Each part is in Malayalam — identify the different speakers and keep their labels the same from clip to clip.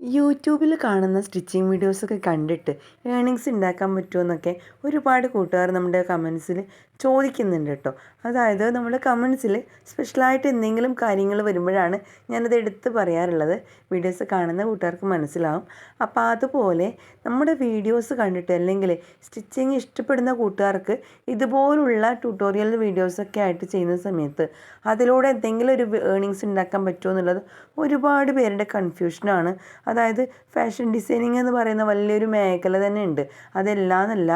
Speaker 1: യൂട്യൂബിൽ കാണുന്ന സ്റ്റിച്ചിങ് വീഡിയോസൊക്കെ കണ്ടിട്ട് ഏണിങ്സ് ഉണ്ടാക്കാൻ പറ്റുമെന്നൊക്കെ ഒരുപാട് കൂട്ടുകാർ നമ്മുടെ കമൻസിൽ ചോദിക്കുന്നുണ്ട് കേട്ടോ അതായത് നമ്മുടെ കമൻസിൽ സ്പെഷ്യലായിട്ട് എന്തെങ്കിലും കാര്യങ്ങൾ വരുമ്പോഴാണ് ഞാനത് എടുത്ത് പറയാറുള്ളത്. വീഡിയോസ് കാണുന്ന കൂട്ടുകാർക്ക് മനസ്സിലാവും. അപ്പോൾ അതുപോലെ നമ്മുടെ വീഡിയോസ് കണ്ടിട്ട് അല്ലെങ്കിൽ സ്റ്റിച്ചിങ് ഇഷ്ടപ്പെടുന്ന കൂട്ടുകാർക്ക് ഇതുപോലുള്ള ട്യൂട്ടോറിയൽ വീഡിയോസൊക്കെ ആയിട്ട് ചെയ്യുന്ന സമയത്ത് അതിലൂടെ എന്തെങ്കിലും ഒരു ഏണിങ്സ് ഉണ്ടാക്കാൻ പറ്റുമോ എന്നുള്ളത് ഒരുപാട് പേരുടെ കൺഫ്യൂഷനാണ്. അതായത് ഫാഷൻ ഡിസൈനിങ് എന്ന് പറയുന്ന വലിയൊരു മേഖല തന്നെ ഉണ്ട് അതല്ലാന്നല്ല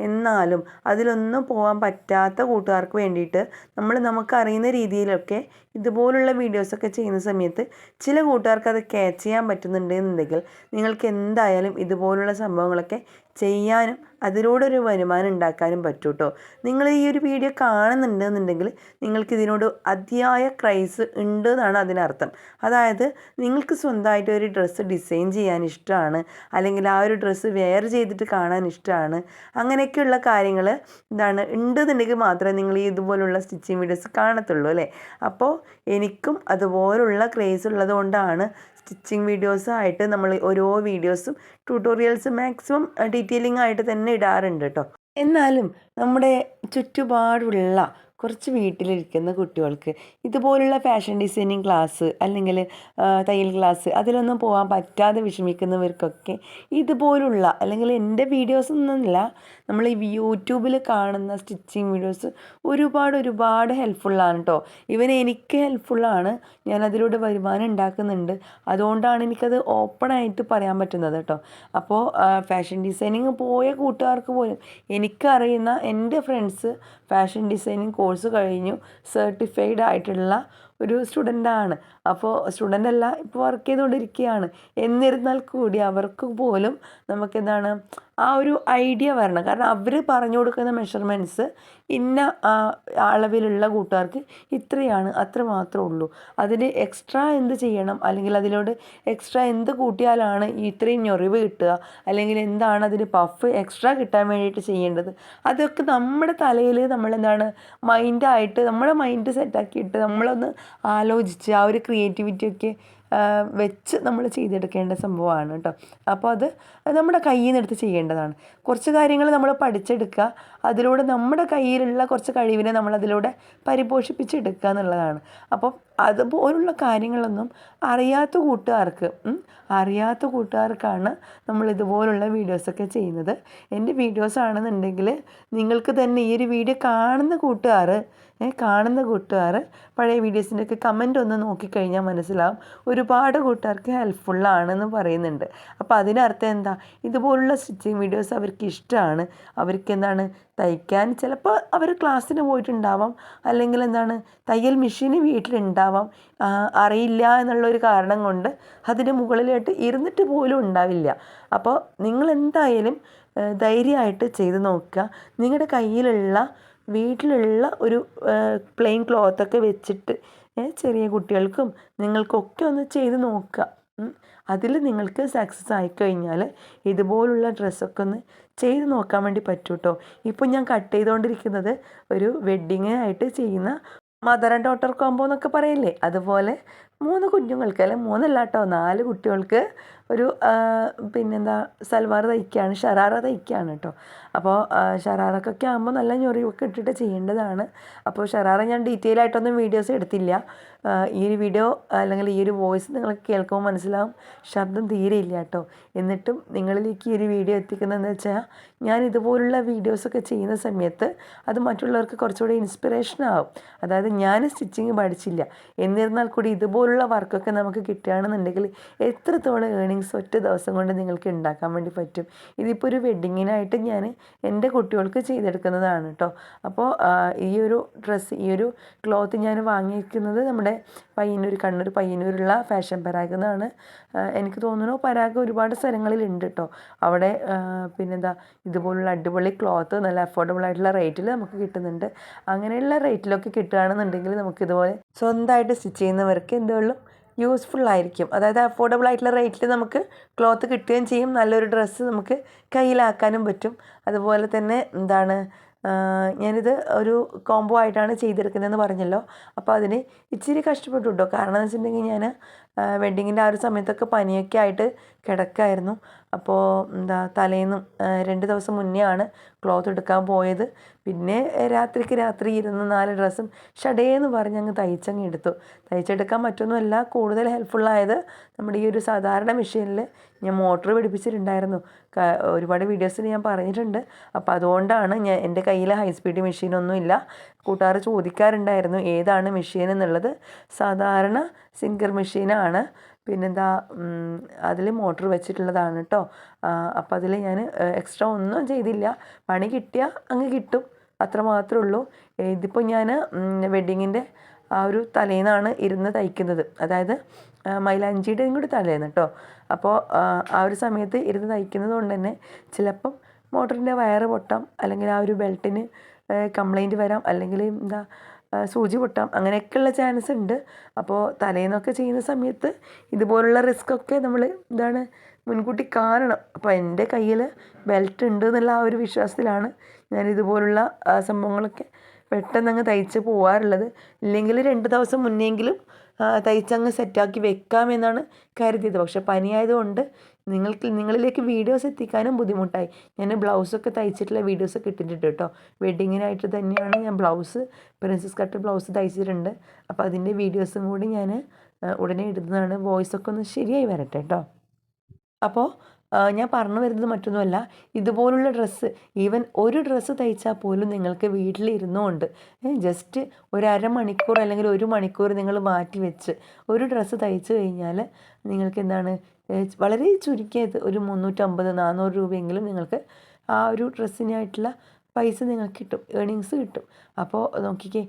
Speaker 1: എന്നാലും അതിലൊന്നും പോകാൻ പറ്റാത്ത കൂട്ടുകാർക്ക് വേണ്ടിയിട്ട് നമ്മൾ നമുക്കറിയുന്ന രീതിയിലൊക്കെ ഇതുപോലുള്ള വീഡിയോസൊക്കെ ചെയ്യുന്ന സമയത്ത് ചില കൂട്ടുകാർക്ക് അത് ക്യാച്ച് ചെയ്യാൻ പറ്റുന്നുണ്ട് എന്നുണ്ടെങ്കിൽ നിങ്ങൾക്ക് എന്തായാലും ഇതുപോലുള്ള സംഭവങ്ങളൊക്കെ ചെയ്യാനും അതിലൂടെ ഒരു വരുമാനം ഉണ്ടാക്കാനും പറ്റും കേട്ടോ നിങ്ങൾ ഈ ഒരു വീഡിയോ കാണുന്നുണ്ട് എന്നുണ്ടെങ്കിൽ നിങ്ങൾക്ക് ഇതിനോട് അതിയായ ക്രൈസ് ഉണ്ട് എന്നാണ് അതിനർത്ഥം. അതായത് നിങ്ങൾക്ക് സ്വന്തമായിട്ട് ഒരു ഡ്രസ്സ് ഡിസൈൻ ചെയ്യാൻ ഇഷ്ടമാണ് അല്ലെങ്കിൽ ആ ഒരു ഡ്രസ്സ് വെയർ ചെയ്തിട്ട് കാണാൻ ഇഷ്ടമാണ്. അങ്ങനെയൊക്കെയുള്ള കാര്യങ്ങൾ എന്താണ് ഉണ്ടെന്നുണ്ടെങ്കിൽ മാത്രമേ നിങ്ങൾ ഈ ഇതുപോലുള്ള സ്റ്റിച്ചിങ് വീഡിയോസ് കാണത്തുള്ളൂ അല്ലേ? അപ്പോൾ എനിക്കും അതുപോലുള്ള ക്രേസ് ഉള്ളതുകൊണ്ടാണ് സ്റ്റിച്ചിങ് വീഡിയോസ് ആയിട്ട് നമ്മൾ ഓരോ വീഡിയോസും ട്യൂട്ടോറിയൽസ് മാക്സിമം ഡീറ്റെയിലിംഗ് ആയിട്ട് തന്നെ ഇടാറുണ്ട് കേട്ടോ. എന്നാലും നമ്മുടെ ചുറ്റുപാടുള്ള കുറച്ച് വീട്ടിലിരിക്കുന്ന കുട്ടികൾക്ക് ഇതുപോലുള്ള ഫാഷൻ ഡിസൈനിങ് ക്ലാസ് അല്ലെങ്കിൽ തയ്യൽ ക്ലാസ് അതിലൊന്നും പോകാൻ പറ്റാതെ വിഷമിക്കുന്നവർക്കൊക്കെ ഇതുപോലുള്ള അല്ലെങ്കിൽ എന്റെ വീഡിയോസ് ഒന്നുമില്ല നമ്മൾ ഈ യൂട്യൂബിൽ കാണുന്ന സ്റ്റിച്ചിങ് വീഡിയോസ് ഒരുപാട് ഒരുപാട് ഹെൽപ്ഫുള്ളാണ് കേട്ടോ ഇവൻ എനിക്ക് ഹെൽപ്ഫുള്ളാണ് ഞാൻ അതിലൂടെ വരുമാനം ഉണ്ടാക്കുന്നുണ്ട്. അതുകൊണ്ടാണ് എനിക്കത് ഓപ്പണായിട്ട് പറയാൻ പറ്റുന്നത് കേട്ടോ അപ്പോൾ ഫാഷൻ ഡിസൈനിങ് പോയ കൂട്ടുകാർക്ക് പോലും എനിക്കറിയുന്ന എന്റെ ഫ്രണ്ട്സ് ഫാഷൻ ഡിസൈനിങ് കോഴ്സ് കഴിഞ്ഞു. സർട്ടിഫൈഡ് ആയിട്ടുള്ള ഒരു സ്റ്റുഡന്റാണ്. അപ്പോൾ സ്റ്റുഡന്റ് അല്ല ഇപ്പോൾ വർക്ക് ചെയ്തുകൊണ്ടിരിക്കുകയാണ്. എന്നിരുന്നാൽ കൂടി അവർക്ക് പോലും നമുക്കെന്താണ് ആ ഒരു ഐഡിയ വരണം. കാരണം അവർ പറഞ്ഞു കൊടുക്കുന്ന മെഷർമെന്റ്സ് ഇന്ന ആ അളവിലുള്ള കൂട്ടുകാർക്ക് ഇത്രയാണ് അത്ര മാത്രമേ ഉള്ളൂ. അതിന് എക്സ്ട്രാ എന്ത് ചെയ്യണം? അല്ലെങ്കിൽ അതിലോട് എക്സ്ട്രാ എന്ത് കൂട്ടിയാലാണ് ഇത്രയും ഞൊറിവ് കിട്ടുക? അല്ലെങ്കിൽ എന്താണ് അതിന് പഫ് എക്സ്ട്രാ കിട്ടാൻ വേണ്ടിയിട്ട് ചെയ്യേണ്ടത്? അതൊക്കെ നമ്മുടെ തലയിൽ നമ്മളെന്താണ് മൈൻഡായിട്ട് നമ്മുടെ മൈൻഡ് സെറ്റാക്കിയിട്ട് നമ്മളൊന്ന് ആലോചിച്ച് ആ ഒരു ക്രിയേറ്റിവിറ്റിയൊക്കെ വെച്ച് നമ്മൾ ചെയ്തെടുക്കേണ്ട സംഭവമാണ് കേട്ടോ അപ്പോൾ അത് നമ്മുടെ കയ്യിൽ നിന്ന് എടുത്ത് ചെയ്യേണ്ടതാണ്. കുറച്ച് കാര്യങ്ങൾ നമ്മൾ പഠിച്ചെടുക്കുക അതിലൂടെ നമ്മുടെ കയ്യിലുള്ള കുറച്ച് കഴിവിനെ നമ്മൾ അതിലൂടെ പരിപോഷിപ്പിച്ചെടുക്കുക എന്നുള്ളതാണ്. അപ്പം അതുപോലുള്ള കാര്യങ്ങളൊന്നും അറിയാത്ത കൂട്ടുകാർക്ക് അറിയാത്ത കൂട്ടുകാർക്കാണ് നമ്മൾ ഇതുപോലുള്ള വീഡിയോസൊക്കെ ചെയ്യുന്നത്. എന്റെ വീഡിയോസ് ആണെന്നുണ്ടെങ്കിൽ നിങ്ങൾക്ക് തന്നെ ഈ ഒരു വീഡിയോ കാണുന്ന കൂട്ടുകാർ കാണുന്ന കൂട്ടുകാർ പഴയ വീഡിയോസിന്റെ ഒക്കെ കമന്റ് ഒന്ന് നോക്കിക്കഴിഞ്ഞാൽ മനസ്സിലാവും ഒരുപാട് കൂട്ടുകാർക്ക് ഹെൽപ്ഫുള്ളാണെന്ന് പറയുന്നുണ്ട്. അപ്പോൾ അതിനർത്ഥം എന്താ? ഇതുപോലുള്ള സ്റ്റിച്ചിങ് വീഡിയോസ് അവർക്ക് ഇഷ്ടമാണ്. അവർക്ക് എന്താണ്? തയ്ക്കാൻ ചിലപ്പോൾ അവർ ക്ലാസ്സിന് പോയിട്ടുണ്ടാവാം. അല്ലെങ്കിൽ എന്താണ് തയ്യൽ മെഷീന് വീട്ടിലുണ്ടാവാം. അറിയില്ല എന്നുള്ളൊരു കാരണം കൊണ്ട് അതിന് മുകളിലായിട്ട് ഇരുന്നിട്ട് പോലും ഉണ്ടാവില്ല. അപ്പോൾ നിങ്ങൾ എന്തായാലും ധൈര്യമായിട്ട് ചെയ്ത് നോക്കുക. നിങ്ങളുടെ കയ്യിലുള്ള വീട്ടിലുള്ള ഒരു പ്ലെയിൻ ക്ലോത്തൊക്കെ വെച്ചിട്ട് ചെറിയ കുട്ടികൾക്കും നിങ്ങൾക്കൊക്കെ ഒന്ന് ചെയ്ത് നോക്കുക. അതിൽ നിങ്ങൾക്ക് സക്സസ് ആയിക്കഴിഞ്ഞാൽ ഇതുപോലുള്ള ഡ്രസ്സൊക്കെ ഒന്ന് ചെയ്ത് നോക്കാൻ വേണ്ടി പറ്റും കേട്ടോ ഇപ്പോൾ ഞാൻ കട്ട് ചെയ്തുകൊണ്ടിരിക്കുന്നത് ഒരു വെഡ്ഡിങ്ങിനായിട്ട് ചെയ്യുന്ന മദർ ആൻഡ് ഡോട്ടർ കോംബോ എന്നൊക്കെ പറയില്ലേ? അതുപോലെ മൂന്ന് കുഞ്ഞുങ്ങൾക്ക് അല്ലെ മൂന്നല്ല കേട്ടോ നാല് കുട്ടികൾക്ക് ഒരു പിന്നെന്താ സൽവാർ തയ്ക്കുകയാണ് ഷറാറ തയ്ക്കുകയാണ് കേട്ടോ അപ്പോൾ ഷറാറക്കൊക്കെ ആകുമ്പോൾ നല്ല ഞൊറിവൊക്കെ ഇട്ടിട്ട് ചെയ്യേണ്ടതാണ്. അപ്പോൾ ഷറാറ ഞാൻ ഡീറ്റെയിൽ ആയിട്ടൊന്നും വീഡിയോസ് എടുത്തില്ല. ഈ ഒരു വീഡിയോ അല്ലെങ്കിൽ ഈ ഒരു വോയിസ് നിങ്ങൾ കേൾക്കുമ്പോൾ മനസ്സിലാവും ശബ്ദം തീരെ ഇല്ല കേട്ടോ എന്നിട്ടും നിങ്ങളിലേക്ക് ഈ ഒരു വീഡിയോ എത്തിക്കുന്നതെന്ന് വെച്ചാൽ ഞാൻ ഇതുപോലുള്ള വീഡിയോസൊക്കെ ചെയ്യുന്ന സമയത്ത് അത് മറ്റുള്ളവർക്ക് കുറച്ചുകൂടി ഇൻസ്പിറേഷൻ ആവും. അതായത് ഞാൻ സ്റ്റിച്ചിങ് പഠിച്ചില്ല. എന്നിരുന്നാൽ കൂടി ഇതുപോലുള്ള വർക്കൊക്കെ നമുക്ക് കിട്ടുകയാണെന്നുണ്ടെങ്കിൽ എത്രത്തോളം ഏണിങ്സ് ഒറ്റ ദിവസം കൊണ്ട് നിങ്ങൾക്ക് ഉണ്ടാക്കാൻ വേണ്ടി പറ്റും. ഇതിപ്പോൾ ഒരു വെഡ്ഡിങ്ങിനായിട്ട് ഞാൻ എന്റെ കുട്ടികൾക്ക് ചെയ്തെടുക്കുന്നതാണ് കേട്ടോ അപ്പോൾ ഈ ഒരു ഡ്രസ്സ് ഈ ഒരു ക്ലോത്ത് ഞാൻ വാങ്ങിയിരിക്കുന്നത് നമ്മുടെ പയ്യന്നൂർ കണ്ണൂർ പയ്യന്നൂരുള്ള ഫാഷൻ പരാഗ് എന്നാണ് എനിക്ക് തോന്നുന്നു പരാഗ് ഒരുപാട് സ്ഥലങ്ങളിലുണ്ട് കേട്ടോ അവിടെ പിന്നെന്താ ഇതുപോലുള്ള അടിപൊളി ക്ലോത്ത് നല്ല അഫോർഡബിൾ ആയിട്ടുള്ള റേറ്റിൽ നമുക്ക് കിട്ടുന്നുണ്ട്. അങ്ങനെയുള്ള റേറ്റിലൊക്കെ കിട്ടുകയാണെന്നുണ്ടെങ്കിൽ നമുക്ക് ഇതുപോലെ സ്വന്തമായിട്ട് സ്റ്റിച്ച് ചെയ്യുന്നവർക്ക് എന്തുള്ളൂ യൂസ്ഫുൾ ആയിരിക്കും. അതായത് അഫോർഡബിൾ ആയിട്ടുള്ള റേറ്റിൽ നമുക്ക് ക്ലോത്ത് കിട്ടുകയും ചെയ്യും. നല്ലൊരു ഡ്രസ്സ് നമുക്ക് കയ്യിലാക്കാനും പറ്റും. അതുപോലെ തന്നെ എന്താണ് ഞാനിത് ഒരു കോംബോ ആയിട്ടാണ് ചെയ്തെടുക്കുന്നതെന്ന് പറഞ്ഞല്ലോ. അപ്പോൾ അതിന് ഇച്ചിരി കഷ്ടപ്പെട്ടു കേട്ടോ കാരണം എന്ന് വെച്ചിട്ടുണ്ടെങ്കിൽ ഞാൻ വെഡ്ഡിങ്ങിന്റെ ആ ഒരു സമയത്തൊക്കെ പനിയൊക്കെ ആയിട്ട് കിടക്കായിരുന്നു. അപ്പോൾ എന്താ തലേന്നും രണ്ട് ദിവസം മുന്നേ ആണ് ക്ലോത്ത് എടുക്കാൻ പോയത്. പിന്നെ രാത്രിക്ക് രാത്രി ഇരുന്ന് നാല് ഡ്രസ്സും ഷടേന്ന് പറഞ്ഞ് അങ്ങ് തയ്ച്ചങ്ങ് എടുത്തു. തയ്ച്ചെടുക്കാൻ മറ്റൊന്നുമല്ല കൂടുതൽ ഹെൽപ്ഫുള്ളായത് നമ്മുടെ ഈ ഒരു സാധാരണ മെഷീനിൽ ഞാൻ മോട്ടോർ പിടിപ്പിച്ചിട്ടുണ്ടായിരുന്നു. ഒരുപാട് വീഡിയോസിൽ ഞാൻ പറഞ്ഞിട്ടുണ്ട്. അപ്പോൾ അതുകൊണ്ടാണ് ഞാൻ എന്റെ കയ്യിൽ ഹൈ സ്പീഡ് മെഷീനൊന്നും ഇല്ല കൂട്ടുകാർ ചോദിക്കാറുണ്ടായിരുന്നു ഏതാണ് മെഷീൻ എന്നുള്ളത്. സാധാരണ സിംഗർ മെഷീനാണ് പിന്നെന്താ അതിൽ മോട്ടർ വെച്ചിട്ടുള്ളതാണ് കേട്ടോ അപ്പോൾ അതിൽ ഞാൻ എക്സ്ട്രാ ഒന്നും ചെയ്തില്ല. പണി കിട്ടിയാൽ അങ്ങ് കിട്ടും. അത്ര മാത്രമേ ഉള്ളൂ. ഇതിപ്പോൾ ഞാൻ വെഡ്ഡിങ്ങിന്റെ ആ ഒരു തലേന്നാണ് ഇരുന്ന് തയ്ക്കുന്നത്. അതായത് മൈലാഞ്ചിയുടെയും കൂടി തലേന്ന് കേട്ടോ അപ്പോൾ ആ ഒരു സമയത്ത് ഇരുന്ന് തയ്ക്കുന്നത് കൊണ്ട് തന്നെ ചിലപ്പം മോട്ടറിന്റെ വയറ് പൊട്ടാം. അല്ലെങ്കിൽ ആ ഒരു ബെൽറ്റിന് കംപ്ലൈന്റ് വരാം അല്ലെങ്കിൽ എന്താ സൂചി പൊട്ടാം അങ്ങനെയൊക്കെയുള്ള ചാൻസ് ഉണ്ട്. അപ്പോൾ തലേന്നൊക്കെ ചെയ്യുന്ന സമയത്ത് ഇതുപോലുള്ള റിസ്ക് ഒക്കെ നമ്മൾ എന്താണ് മുൻകൂട്ടി കാണണം. അപ്പോൾ എന്റെ കയ്യിൽ ബെൽറ്റ് ഉണ്ട് എന്നുള്ള ആ ഒരു വിശ്വാസത്തിലാണ് ഞാൻ ഇതുപോലുള്ള സംഭവങ്ങളൊക്കെ പെട്ടെന്ന് അങ്ങ് തയ്ച്ച് പോകാറുള്ളത് ഇല്ലെങ്കിൽ രണ്ട് ദിവസം മുന്നെങ്കിലും തയ്ച്ചങ്ങ് സെറ്റാക്കി വെക്കാമെന്നാണ് കരുതിയത്. പക്ഷേ പനിയായതുകൊണ്ട് നിങ്ങൾക്ക് നിങ്ങളിലേക്ക് വീഡിയോസ് എത്തിക്കാനും ബുദ്ധിമുട്ടായി. ഞാൻ ബ്ലൗസൊക്കെ തയ്ച്ചിട്ടുള്ള വീഡിയോസൊക്കെ ഇട്ടിട്ടുണ്ട് കേട്ടോ. വെഡിങ്ങിനായിട്ട് തന്നെയാണ് ഞാൻ ബ്ലൗസ് പ്രിൻസസ് കട്ട് ബ്ലൗസ് തയ്ച്ചിട്ടുണ്ട്. അപ്പോൾ അതിന്റെ വീഡിയോസും കൂടി ഞാൻ ഉടനെ ഇടുന്നതാണ്. വോയിസൊക്കെ ഒന്ന് ശരിയായി വരട്ടെ കേട്ടോ. അപ്പോൾ ഞാൻ പറഞ്ഞു വരുന്നത് മറ്റൊന്നുമല്ല. ഇതുപോലുള്ള ഡ്രസ്സ് ഈവൻ ഒരു ഡ്രസ്സ് തയ്ച്ചാൽ പോലും നിങ്ങൾക്ക് വീട്ടിലിരുന്നുകൊണ്ട് ജസ്റ്റ് ഒരു അരമണിക്കൂർ അല്ലെങ്കിൽ ഒരു മണിക്കൂർ നിങ്ങൾ മാറ്റി വെച്ച് ഒരു ഡ്രസ്സ് തയ്ച്ചു കഴിഞ്ഞാൽ നിങ്ങൾക്ക് എന്താണ് വളരെ ചുരുക്കിയത് ഒരു മുന്നൂറ്റമ്പത് നാനൂറ് രൂപയെങ്കിലും നിങ്ങൾക്ക് ആ ഒരു ഡ്രസ്സിനായിട്ടുള്ള പൈസ നിങ്ങൾക്ക് കിട്ടും ഏണിങ്സ് കിട്ടും. അപ്പോൾ നോക്കിക്കേ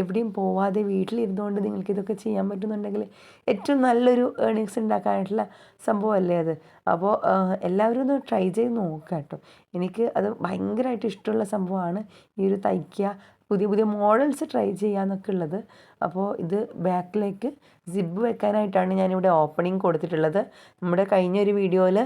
Speaker 1: എവിടെയും പോവാതെ വീട്ടിലിരുന്നുകൊണ്ട് നിങ്ങൾക്ക് ഇതൊക്കെ ചെയ്യാൻ പറ്റുന്നുണ്ടെങ്കിൽ ഏറ്റവും നല്ലൊരു ഏണിങ്സ് ഉണ്ടാക്കാനായിട്ടുള്ള സംഭവമല്ലേ അത്? അപ്പോൾ എല്ലാവരും ഒന്ന് ട്രൈ ചെയ്ത് നോക്കുക കേട്ടോ. എനിക്ക് അത് ഭയങ്കരമായിട്ട് ഇഷ്ടമുള്ള സംഭവമാണ് ഈ ഒരു തയ്ക്കുക പുതിയ പുതിയ മോഡൽസ് ട്രൈ ചെയ്യാന്നൊക്കെ ഉള്ളത്. അപ്പോൾ ഇത് ബാക്കിലേക്ക് സിബ് വെക്കാനായിട്ടാണ് ഞാനിവിടെ ഓപ്പണിങ് കൊടുത്തിട്ടുള്ളത്. നമ്മുടെ കഴിഞ്ഞ ഒരു വീഡിയോയിൽ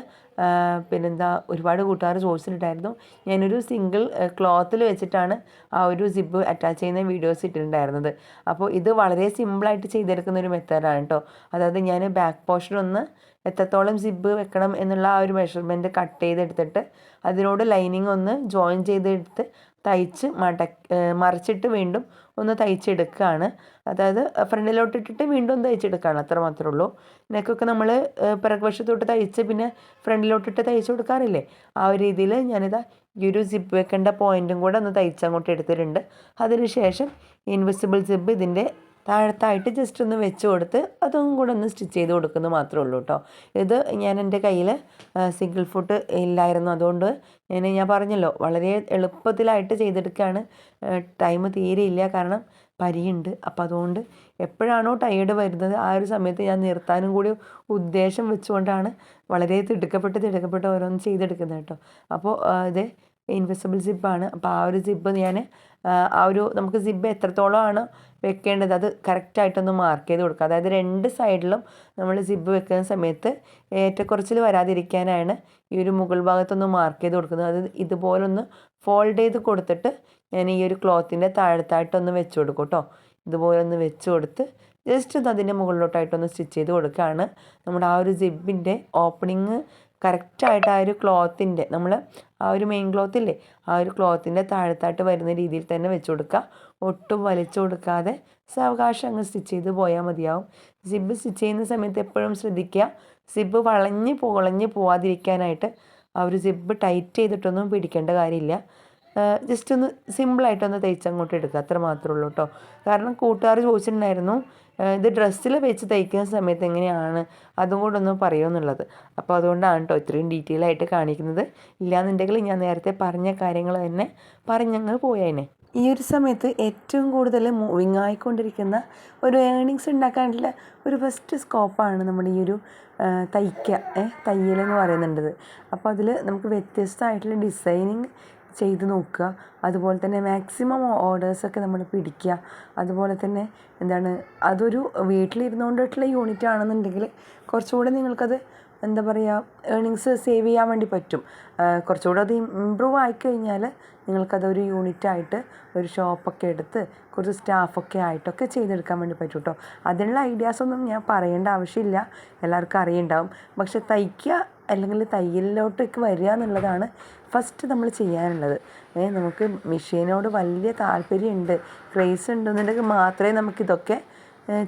Speaker 1: പിന്നെന്താ ഒരുപാട് കൂട്ടുകാർ ചോദിച്ചിട്ടുണ്ടായിരുന്നു. ഞാനൊരു സിംഗിൾ ക്ലോത്തിൽ വെച്ചിട്ടാണ് ആ ഒരു സിബ് അറ്റാച്ച് ചെയ്യുന്ന വീഡിയോസ് ഇട്ടിട്ടുണ്ടായിരുന്നത്. അപ്പോൾ ഇത് വളരെ സിമ്പിളായിട്ട് ചെയ്തെടുക്കുന്ന ഒരു മെത്തേഡാണ് കേട്ടോ അതായത് ഞാൻ ബാക്ക് പോർഷൻ ഒന്ന് എത്രത്തോളം സിബ് വെക്കണം എന്നുള്ള ആ ഒരു മെഷർമെന്റ് കട്ട് ചെയ്തെടുത്തിട്ട് അതിനോട് ലൈനിങ് ഒന്ന് ജോയിൻ ചെയ്തെടുത്ത് തയ്ച്ച് മടക്കി മറിച്ചിട്ട് വീണ്ടും ഒന്ന് തയ്ച്ചെടുക്കുകയാണ് അതായത് ഫ്രണ്ടിലോട്ട് ഇട്ടിട്ട് വീണ്ടും തയ്ച്ചെടുക്കുകയാണ് അത്ര മാത്രമേ ഉള്ളൂ. നെക്കൊക്കെ നമ്മൾ പിറകുവശത്തോട്ട് തയ്ച്ച് പിന്നെ ഫ്രണ്ടിലോട്ടിട്ട് തയ്ച്ച് കൊടുക്കാറില്ലേ? ആ ഒരു രീതിയിൽ ഞാനിതാ ഈ ഒരു സിപ്പ് വെക്കേണ്ട പോയിന്റും കൂടെ ഒന്ന് തയ്ച്ചങ്ങോട്ട് എടുത്തിട്ടുണ്ട്. അതിനുശേഷം ഇൻവിസിബിൾ സിബ് ഇതിന്റെ താഴത്തായിട്ട് ജസ്റ്റ് ഒന്ന് വെച്ച് കൊടുത്ത് അതും കൂടെ ഒന്ന് സ്റ്റിച്ച് ചെയ്ത് കൊടുക്കുന്നത് മാത്രമേ ഉള്ളൂ കേട്ടോ ഇത് ഞാൻ എന്റെ കയ്യിൽ സിംഗിൾ ഫുട്ട് ഇല്ലായിരുന്നു. അതുകൊണ്ട് ഞാൻ ഞാൻ പറഞ്ഞല്ലോ വളരെ എളുപ്പത്തിലായിട്ട് ചെയ്തെടുക്കുകയാണ് ടൈം തീരെ ഇല്ല. കാരണം പരിയുണ്ട്. അപ്പം അതുകൊണ്ട് എപ്പോഴാണോ ടയേർഡ് വരുന്നത് ആ ഒരു സമയത്ത് ഞാൻ നിർത്താനും കൂടി ഉദ്ദേശം വെച്ചുകൊണ്ടാണ് വളരെ തിടുക്കപ്പെട്ട് തിടുക്കപ്പെട്ട് ഓരോന്ന് ചെയ്തെടുക്കുന്നത് കേട്ടോ അപ്പോൾ ഇത് ഇൻവിസിബിൾ സിബ്ബാണ് അപ്പോൾ ആ ഒരു സിബ്ബ് ഞാൻ ആ ഒരു നമുക്ക് സിബ്ബ് എത്രത്തോളമാണ് വെക്കേണ്ടത് അത് കറക്റ്റായിട്ടൊന്ന് മാർക്ക് ചെയ്ത് കൊടുക്കുക. അതായത് രണ്ട് സൈഡിലും നമ്മൾ സിബ്ബ് വെക്കുന്ന സമയത്ത് ഏറ്റക്കുറച്ചിൽ വരാതിരിക്കാനാണ് ഈ ഒരു മുകൾ ഭാഗത്തൊന്ന് മാർക്ക് ചെയ്ത് കൊടുക്കുന്നത്. അത് ഇതുപോലൊന്ന് ഫോൾഡ് ചെയ്ത് കൊടുത്തിട്ട് ഞാൻ ഈ ഒരു ക്ലോത്തിന്റെ താഴത്തായിട്ടൊന്ന് വെച്ച് കൊടുക്കും കേട്ടോ. ഇതുപോലെ ഒന്ന് വെച്ച് കൊടുത്ത് ജസ്റ്റ് ഒന്ന് അതിന്റെ മുകളിലോട്ടായിട്ടൊന്ന് സ്റ്റിച്ച് ചെയ്ത് കൊടുക്കുകയാണ്. നമ്മുടെ ആ ഒരു സിബിന്റെ ഓപ്പണിങ് കറക്റ്റായിട്ട് ആ ഒരു ക്ലോത്തിന്റെ നമ്മൾ ആ ഒരു മെയിൻ ക്ലോത്തില്ലേ ആ ഒരു ക്ലോത്തിന്റെ താഴത്തായിട്ട് വരുന്ന രീതിയിൽ തന്നെ വെച്ച് കൊടുക്കുക. ഒട്ടും വലിച്ചു കൊടുക്കാതെ സാവകാശം അങ്ങ് സ്റ്റിച്ച് ചെയ്ത് പോയാൽ മതിയാവും. സിബ് സ്റ്റിച്ച് ചെയ്യുന്ന സമയത്ത് എപ്പോഴും ശ്രദ്ധിക്കുക. സിബ് വളഞ്ഞ് പൊളഞ്ഞ് പോവാതിരിക്കാനായിട്ട് ആ ഒരു സിബ് ടൈറ്റ് ചെയ്തിട്ടൊന്നും പിടിക്കേണ്ട കാര്യമില്ല. ജസ്റ്റ് ഒന്ന് സിമ്പിളായിട്ടൊന്ന് തയ്ച്ചങ്ങോട്ട് എടുക്കുക അത്ര മാത്രമേ ഉള്ളൂ കേട്ടോ കാരണം കൂട്ടുകാർ ചോദിച്ചിട്ടുണ്ടായിരുന്നു ഇത് ഡ്രസ്സിൽ വെച്ച് തയ്ക്കുന്ന സമയത്ത് എങ്ങനെയാണ് അതും കൂടെ ഒന്ന് പറയുമെന്നുള്ളത്. അപ്പോൾ അതുകൊണ്ടാണ് കേട്ടോ ഇത്രയും ഡീറ്റെയിൽ ആയിട്ട് കാണിക്കുന്നത്. ഇല്ലാന്നുണ്ടെങ്കിൽ ഞാൻ നേരത്തെ പറഞ്ഞ കാര്യങ്ങൾ തന്നെ പറഞ്ഞങ്ങ് പോയേനെ. ഈ ഒരു സമയത്ത് ഏറ്റവും കൂടുതൽ മൂവിങ് ആയിക്കൊണ്ടിരിക്കുന്ന ഒരു ഏണിങ്സ് ഉണ്ടാക്കാനുള്ള ഒരു ഫസ്റ്റ് സ്കോപ്പാണ് നമ്മുടെ ഈ ഒരു തയ്ക്കുക തയ്യൽ എന്ന് പറയുന്നുണ്ടത്. അപ്പോൾ അതിൽ നമുക്ക് വ്യത്യസ്തമായിട്ടുള്ള ഡിസൈനിങ് ചെയ്ത് നോക്കുക. അതുപോലെ തന്നെ മാക്സിമം ഓർഡേഴ്സൊക്കെ നമ്മൾ പിടിക്കുക. അതുപോലെ തന്നെ എന്താണ് അതൊരു വീട്ടിലിരുന്നുകൊണ്ടിട്ടുള്ള യൂണിറ്റ് ആണെന്നുണ്ടെങ്കിൽ കുറച്ചുകൂടെ നിങ്ങൾക്കത് എന്താ പറയുക ഏണിങ്സ് സേവ് ചെയ്യാൻ വേണ്ടി പറ്റും. കുറച്ചുകൂടെ അത് ഇമ്പ്രൂവ് ആയിക്കഴിഞ്ഞാൽ നിങ്ങൾക്കതൊരു യൂണിറ്റായിട്ട് ഒരു ഷോപ്പൊക്കെ എടുത്ത് കുറച്ച് സ്റ്റാഫൊക്കെ ആയിട്ടൊക്കെ ചെയ്തെടുക്കാൻ വേണ്ടി പറ്റും കേട്ടോ അതിനുള്ള ഐഡിയാസൊന്നും ഞാൻ പറയേണ്ട ആവശ്യമില്ല. എല്ലാവർക്കും അറിയുണ്ടാവും. പക്ഷെ തയ്ക്കുക അല്ലെങ്കിൽ തയ്യലിലോട്ടേക്ക് വരിക എന്നുള്ളതാണ് ഫസ്റ്റ് നമ്മൾ ചെയ്യാനുള്ളത്. നമുക്ക് മെഷീനോട് വലിയ താല്പര്യമുണ്ട് ക്രേസ് ഉണ്ടെന്നുണ്ടെങ്കിൽ മാത്രമേ നമുക്കിതൊക്കെ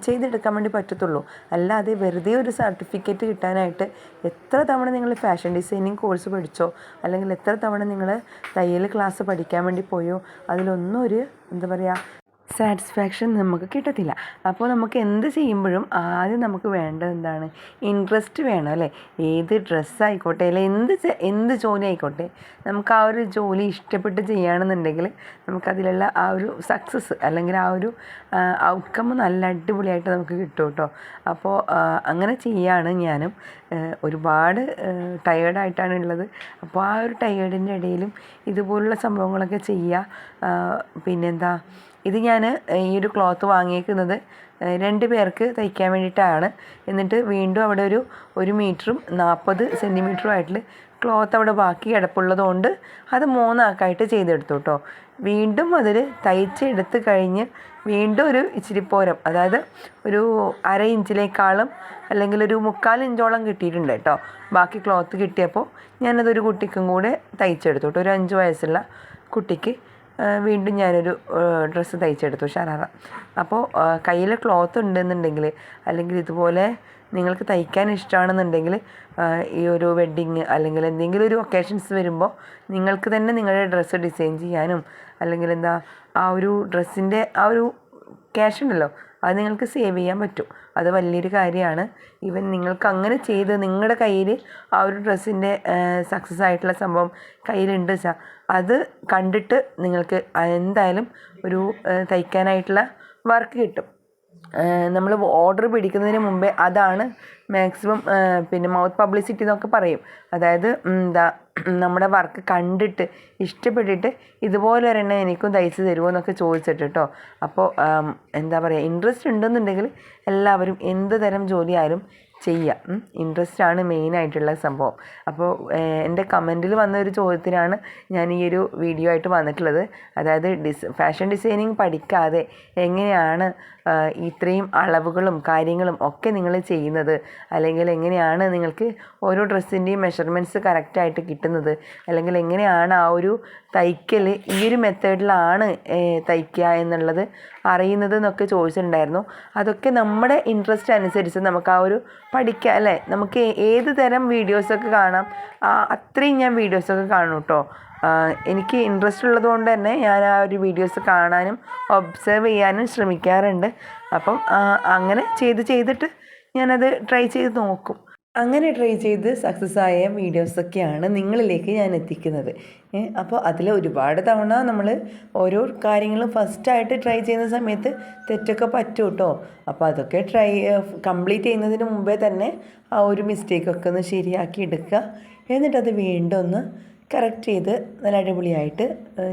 Speaker 1: ചെയ്തെടുക്കാൻ വേണ്ടി പറ്റത്തുള്ളൂ. അല്ലാതെ വെറുതെ ഒരു സർട്ടിഫിക്കറ്റ് കിട്ടാനായിട്ട് എത്ര തവണ നിങ്ങൾ ഫാഷൻ ഡിസൈനിങ് കോഴ്സ് പഠിച്ചോ അല്ലെങ്കിൽ എത്ര തവണ നിങ്ങൾ തയ്യൽ ക്ലാസ് പഠിക്കാൻ വേണ്ടി പോയോ അതിലൊന്നും ഒരു എന്താ പറയുക സാറ്റിസ്ഫാക്ഷൻ നമുക്ക് കിട്ടത്തില്ല. അപ്പോൾ നമുക്ക് എന്ത് ചെയ്യുമ്പോഴും ആദ്യം നമുക്ക് വേണ്ടത് എന്താണ്? ഇൻട്രസ്റ്റ് വേണം അല്ലേ? ഏത് ഡ്രസ്സായിക്കോട്ടെ അല്ലെ എന്ത് എന്ത് ജോലി ആയിക്കോട്ടെ നമുക്ക് ആ ഒരു ജോലി ഇഷ്ടപ്പെട്ട് ചെയ്യുകയാണെന്നുണ്ടെങ്കിൽ നമുക്കതിലുള്ള ആ ഒരു സക്സസ് അല്ലെങ്കിൽ ആ ഒരു ഔട്ട്കം നല്ല അടിപൊളിയായിട്ട് നമുക്ക് കിട്ടും കേട്ടോ. അപ്പോൾ അങ്ങനെ ചെയ്യാണ് ഞാനും. ഒരുപാട് ടയേർഡായിട്ടാണ് ഉള്ളത്. അപ്പോൾ ആ ഒരു ടയേർഡിന്റെ ഇടയിലും ഇതുപോലുള്ള സംഭവങ്ങളൊക്കെ ചെയ്യുക പിന്നെന്താ ഇത് ഞാൻ ഈ ഒരു ക്ലോത്ത് വാങ്ങിയേക്കുന്നത് രണ്ട് പേർക്ക് തയ്ക്കാൻ വേണ്ടിയിട്ടാണ്. എന്നിട്ട് വീണ്ടും അവിടെ ഒരു ഒരു മീറ്ററും നാൽപ്പത് സെന്റിമീറ്ററും ആയിട്ടുള്ള ക്ലോത്ത് അവിടെ ബാക്കി കിടപ്പുള്ളതുകൊണ്ട് അത് മൂന്നാക്കായിട്ട് ചെയ്തെടുത്തു കേട്ടോ വീണ്ടും അതിൽ തയ്ച്ചെടുത്ത് കഴിഞ്ഞ് വീണ്ടും ഒരു ഇച്ചിരി പോരം. അതായത് ഒരു അര ഇഞ്ചിലേക്കാളും അല്ലെങ്കിൽ ഒരു മുക്കാൽ ഇഞ്ചോളം കിട്ടിയിട്ടുണ്ട് കേട്ടോ. ബാക്കി ക്ലോത്ത് കിട്ടിയപ്പോൾ ഞാനതൊരു കുട്ടിക്കും കൂടെ തയ്ച്ചെടുത്തു കേട്ടോ. ഒരു അഞ്ച് വയസ്സുള്ള കുട്ടിക്ക് വീണ്ടും ഞാനൊരു ഡ്രസ്സ് തയ്ച്ചെടുത്തു ഷറാറ അപ്പോൾ കയ്യിൽ ക്ലോത്ത് ഉണ്ടെന്നുണ്ടെങ്കിൽ അല്ലെങ്കിൽ ഇതുപോലെ നിങ്ങൾക്ക് തയ്ക്കാൻ ഇഷ്ടമാണെന്നുണ്ടെങ്കിൽ ഈ ഒരു വെഡ്ഡിങ് അല്ലെങ്കിൽ എന്തെങ്കിലും ഒരു ഒക്കേഷൻസ് വരുമ്പോൾ നിങ്ങൾക്ക് തന്നെ നിങ്ങളുടെ ഡ്രസ്സ് ഡിസൈൻ ചെയ്യാനും അല്ലെങ്കിൽ എന്താ ആ ഒരു ഡ്രസ്സിന്റെ ആ ഒരു ക്യാഷ് ഉണ്ടല്ലോ അത് നിങ്ങൾക്ക് സേവ് ചെയ്യാൻ പറ്റും. അത് വലിയൊരു കാര്യമാണ്. ഈവൻ നിങ്ങൾക്ക് അങ്ങനെ ചെയ്ത് നിങ്ങളുടെ കയ്യിൽ ആ ഒരു ഡ്രസ്സിന്റെ സക്സസ് ആയിട്ടുള്ള സംഭവം കയ്യിലുണ്ട് വെച്ചാൽ അത് കണ്ടിട്ട് നിങ്ങൾക്ക് എന്തായാലും ഒരു തയ്ക്കാനായിട്ടുള്ള വർക്ക് കിട്ടും. നമ്മൾ ഓർഡർ പിടിക്കുന്നതിന് മുമ്പേ അതാണ് മാക്സിമം പിന്നെ മൗത്ത് പബ്ലിസിറ്റി എന്നൊക്കെ പറയും. അതായത് എന്താ നമ്മുടെ വർക്ക് കണ്ടിട്ട് ഇഷ്ടപ്പെട്ടിട്ട് ഇതുപോലെ ഒരെണ്ണം എനിക്കും തയ്ച്ച് തരുമോ എന്നൊക്കെ ചോദിച്ചിട്ട് കേട്ടോ അപ്പോൾ എന്താ പറയുക ഇൻട്രസ്റ്റ് ഉണ്ടെന്നുണ്ടെങ്കിൽ എല്ലാവരും എന്ത് തരം ജോലിയായാലും ചെയ്യാം. ഇൻട്രസ്റ്റ് ആണ് മെയിൻ ആയിട്ടുള്ള സംഭവം. അപ്പോൾ എന്റെ കമന്റിൽ വന്ന ഒരു ചോദ്യത്തിനാണ് ഞാൻ ഈ ഒരു വീഡിയോ ആയിട്ട് വന്നിട്ടുള്ളത്. അതായത് ഡിസ് ഫാഷൻ ഡിസൈനിങ് പഠിക്കാതെ എങ്ങനെയാണ് ഇത്രയും അളവുകളും കാര്യങ്ങളും ഒക്കെ നിങ്ങൾ ചെയ്യുന്നത്? അല്ലെങ്കിൽ എങ്ങനെയാണ് നിങ്ങൾക്ക് ഓരോ ഡ്രസ്സിന്റെയും മെഷർമെന്റ്സ് കറക്റ്റായിട്ട് കിട്ടുന്നത്? അല്ലെങ്കിൽ എങ്ങനെയാണ് ആ ഒരു തയ്ക്കൽ ഈ ഒരു മെത്തേഡിലാണ് തയ്ക്കുക എന്നുള്ളത് അറിയുന്നത് എന്നൊക്കെ ചോദിച്ചിട്ടുണ്ടായിരുന്നു. അതൊക്കെ നമ്മുടെ ഇൻട്രസ്റ്റ് അനുസരിച്ച് നമുക്ക് ആ ഒരു പഠിക്കാം അല്ലേ? നമുക്ക് ഏത് തരം വീഡിയോസൊക്കെ കാണാം? അത്രയും ഞാൻ വീഡിയോസൊക്കെ കാണും കേട്ടോ എനിക്ക് ഇൻട്രസ്റ്റ് ഉള്ളത് കൊണ്ട് തന്നെ ഞാൻ ആ ഒരു വീഡിയോസ് കാണാനും ഒബ്സർവ് ചെയ്യാനും ശ്രമിക്കാറുണ്ട്. അപ്പം അങ്ങനെ ചെയ്ത് ചെയ്തിട്ട് ഞാനത് ട്രൈ ചെയ്ത് നോക്കും. അങ്ങനെ ട്രൈ ചെയ്ത് സക്സസ് ആയ വീഡിയോസൊക്കെയാണ് നിങ്ങളിലേക്ക് ഞാൻ എത്തിക്കുന്നത്. അപ്പോൾ അതിൽ ഒരുപാട് തവണ നമ്മൾ ഓരോ കാര്യങ്ങളും ഫസ്റ്റായിട്ട് ട്രൈ ചെയ്യുന്ന സമയത്ത് തെറ്റൊക്കെ പറ്റും കേട്ടോ അപ്പോൾ അതൊക്കെ ട്രൈ കംപ്ലീറ്റ് ചെയ്യുന്നതിന് മുമ്പേ തന്നെ ആ ഒരു മിസ്റ്റേക്കൊക്കെ ഒന്ന് ശരിയാക്കി എടുക്കുക. എന്നിട്ടത് വീണ്ടും ഒന്ന് കറക്റ്റ് ചെയ്ത് നല്ല അടിപൊളിയായിട്ട്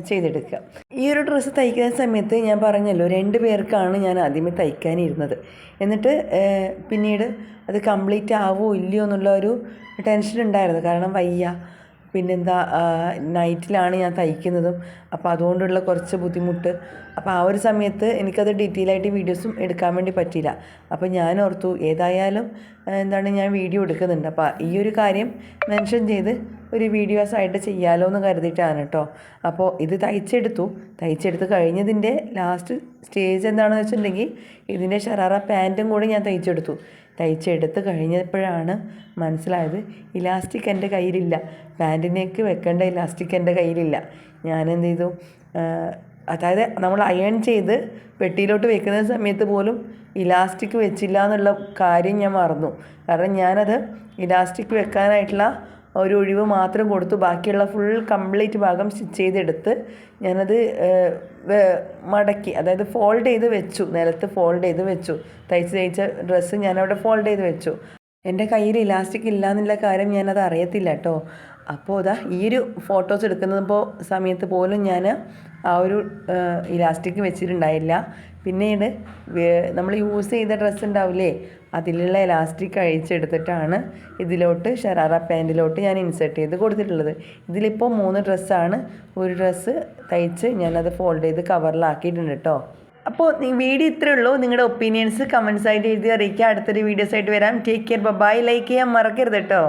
Speaker 1: ചെയ്തെടുക്കുക. ഈ ഒരു ഡ്രസ്സ് തയ്ക്കുന്ന സമയത്ത് ഞാൻ പറഞ്ഞല്ലോ രണ്ട് പേർക്കാണ് ഞാൻ ആദ്യമേ തയ്ക്കാനിരുന്നത്. എന്നിട്ട് പിന്നീട് അത് കംപ്ലീറ്റ് ആവുമോ ഇല്ലയോ എന്നുള്ള ഒരു ടെൻഷൻ ഉണ്ടായിരുന്നു കാരണം വയ്യ. പിന്നെന്താ നൈറ്റിലാണ് ഞാൻ തയ്ക്കുന്നതും. അപ്പോൾ അതുകൊണ്ടുള്ള കുറച്ച് ബുദ്ധിമുട്ട്. അപ്പോൾ ആ ഒരു സമയത്ത് എനിക്കത് ഡീറ്റെയിൽ ആയിട്ട് വീഡിയോസും എടുക്കാൻ വേണ്ടി പറ്റിയില്ല. അപ്പോൾ ഞാൻ ഓർത്തു ഏതായാലും എന്താണ് ഞാൻ വീഡിയോ എടുക്കുന്നുണ്ട്. അപ്പോൾ ഈ ഒരു കാര്യം മെൻഷൻ ചെയ്ത് ഒരു വീഡിയോസ് ആയിട്ട് ചെയ്യാമല്ലോ എന്ന് കരുതിയിട്ടാണ് കേട്ടോ അപ്പോൾ ഇത് തയ്ച്ചെടുത്തു. തയ്ച്ചെടുത്ത് കഴിഞ്ഞതിന്റെ ലാസ്റ്റ് സ്റ്റേജ് എന്താണെന്ന് വെച്ചിട്ടുണ്ടെങ്കിൽ ഇതിന്റെ ഷറാറ പാന്റും കൂടി ഞാൻ തയ്ച്ചെടുത്തു. തയ്ച്ചെടുത്ത് കഴിഞ്ഞപ്പോഴാണ് മനസ്സിലായത് ഇലാസ്റ്റിക് എന്റെ കയ്യിലില്ല. പാന്റിനേക്ക് വെക്കേണ്ട ഇലാസ്റ്റിക് എന്റെ കയ്യിലില്ല. ഞാൻ എന്ത് ചെയ്തു അതായത് നമ്മൾ അയൺ ചെയ്ത് പെട്ടിയിലോട്ട് വെക്കുന്ന സമയത്ത് പോലും ഇലാസ്റ്റിക് വെച്ചില്ല എന്നുള്ള കാര്യം ഞാൻ മറന്നു. കാരണം ഞാനത് ഇലാസ്റ്റിക് വെക്കാനായിട്ടുള്ള ഒരു ഒഴിവ് മാത്രം കൊടുത്തു. ബാക്കിയുള്ള ഫുൾ കംപ്ലീറ്റ് ഭാഗം സ്റ്റിച്ച് ചെയ്തെടുത്ത് ഞാനത് മടക്കി അതായത് ഫോൾഡ് ചെയ്ത് വെച്ചു. നിലത്ത് ഫോൾഡ് ചെയ്ത് വെച്ചു. തയ്ച്ച് തയ്ച്ച ഡ്രസ്സ് ഞാനവിടെ ഫോൾഡ് ചെയ്ത് വെച്ചു. എന്റെ കയ്യിൽ ഇലാസ്റ്റിക് ഇല്ല എന്നുള്ള കാര്യം ഞാനത് അറിയത്തില്ല കേട്ടോ. അപ്പോൾ ഇതാ ഈ ഒരു ഫോട്ടോസ് എടുക്കുന്നപ്പോൾ സമയത്ത് പോലും ഞാൻ ആ ഒരു ഇലാസ്റ്റിക് വെച്ചിട്ടുണ്ടായില്ല. പിന്നീട് നമ്മൾ യൂസ് ചെയ്ത ഡ്രസ്സ് ഉണ്ടാവില്ലേ? അതിലുള്ള ഇലാസ്റ്റിക് അഴിച്ചെടുത്തിട്ടാണ് ഇതിലോട്ട് ഷറാറ പാന്റിലോട്ട് ഞാൻ ഇൻസേർട്ട് ചെയ്ത് കൊടുത്തിട്ടുള്ളത്. ഇതിലിപ്പോൾ മൂന്ന് ഡ്രസ്സാണ് ഒരു ഡ്രസ്സ് തയ്ച്ച് ഞാനത് ഫോൾഡ് ചെയ്ത് കവറിലാക്കിയിട്ടുണ്ട് കേട്ടോ അപ്പോൾ വീഡിയോ ഇത്രയേ ഉള്ളൂ. നിങ്ങളുടെ ഒപ്പീനിയൻസ് കമൻസ് ആയിട്ട് എഴുതി അറിയിക്കുക. അടുത്തൊരു വീഡിയോസ് ആയിട്ട് വരാം. ടേക്ക് കെയർ ബൈ ലൈക്ക് ചെയ്യാൻ മറക്കരുത് കേട്ടോ